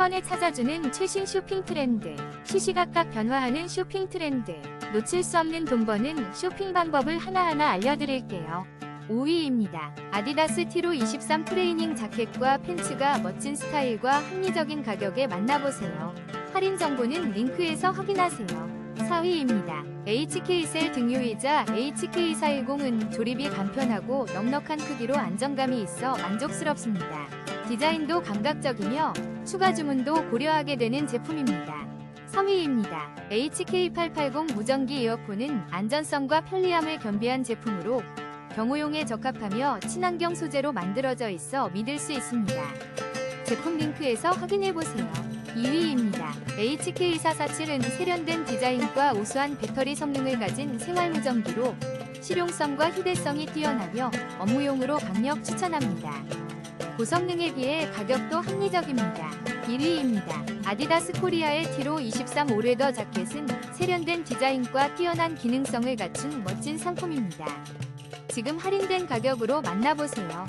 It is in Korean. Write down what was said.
번에 찾아주는 최신 쇼핑 트렌드. 시시각각 변화하는 쇼핑 트렌드. 놓칠 수 없는 돈 버는 쇼핑 방법을 하나하나 알려드릴게요. 5위입니다. 아디다스 티로 23 트레이닝 자켓과 팬츠가 멋진 스타일과 합리적인 가격에 만나보세요. 할인 정보는 링크에서 확인하세요. 4위입니다. HK셀 등유이자 HK410은 조립이 간편하고 넉넉한 크기로 안정감이 있어 만족스럽습니다. 디자인도 감각적이며 추가 주문도 고려하게 되는 제품입니다. 3위입니다. HK880 무전기 이어폰은 안전성과 편리함을 겸비한 제품으로 경호용에 적합하며 친환경 소재로 만들어져 있어 믿을 수 있습니다. 제품 링크에서 확인해보세요. 2위입니다. HK447은 세련된 디자인과 우수한 배터리 성능을 가진 생활 무전기로 실용성과 휴대성이 뛰어나며 업무용으로 강력 추천합니다. 고성능에 비해 가격도 합리적입니다. 1위입니다. 아디다스 코리아의 티로 23 오레더 자켓은 세련된 디자인과 뛰어난 기능성을 갖춘 멋진 상품입니다. 지금 할인된 가격으로 만나보세요.